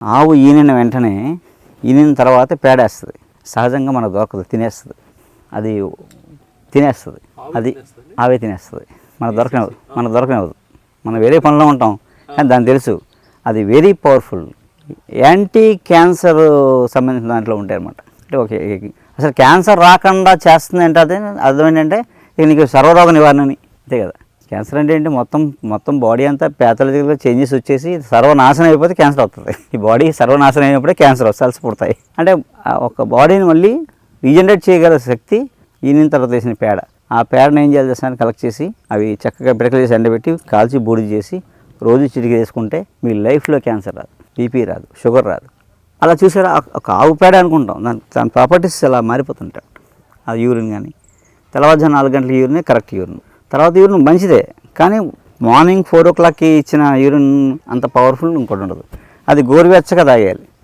ఆవు ఈనిన వెంటనే ఈనిన తర్వాత పేడేస్తుంది. సహజంగా మనకు దొరకదు తినేస్తుంది. అది తినేస్తుంది. అది ఆవే తినేస్తుంది. మనకు దొరకనివ్వదు మనకు దొరకనివ్వదు. మనం వేరే పనిలో ఉంటాం కానీ దానికి తెలుసు. అది వెరీ పవర్ఫుల్. యాంటీ క్యాన్సర్ సంబంధించిన దాంట్లో ఉంటాయి అనమాట అంటే ఓకే అసలు క్యాన్సర్ రాకుండా చేస్తుంది అంటే అదే అర్థం ఏంటంటే నీకు సర్వరోగ నివారణ అని అంతే కదా. క్యాన్సర్ అంటే ఏంటి? మొత్తం మొత్తం బాడీ అంతా ప్యాథలజికల్గా చేంజెస్ వచ్చేసి సర్వనాశనం అయిపోతే క్యాన్సర్ వస్తుంది. ఈ బాడీ సర్వనాశనం అయినప్పుడే క్యాన్సర్ సెల్స్ పుడతాయి. అంటే ఆ ఒక బాడీని మళ్ళీ రీజనరేట్ చేయగల శక్తి ఈయన తర్వాత వేసిన పేడ. ఆ పేడను ఏం చేయాలి చేస్తాను కలెక్ట్ చేసి అవి చక్కగా పిడకలు చేసి ఎండబెట్టి కాల్చి బూడి చేసి రోజు చిటికి వేసుకుంటే మీ లైఫ్లో క్యాన్సర్ రాదు బీపీ రాదు షుగర్ రాదు. అలా చూసారా? ఒక ఆవు పేడ అనుకుంటాం. దాని దాని ప్రాపర్టీస్ అలా మారిపోతుంటాయి? ఆ యూరిన్ కానీ తెల్లవారుజాము నాలుగు గంటల యూరిన్ కరెక్ట్ యూరిన్ తర్వాత యూరిన్ మంచిదే. కానీ మార్నింగ్ ఫోర్ ఓ క్లాక్కి ఇచ్చిన యూరిన్ అంత పవర్ఫుల్ ఇంకోటి ఉండదు. అది గోరువెచ్చగా తాగేయాలి.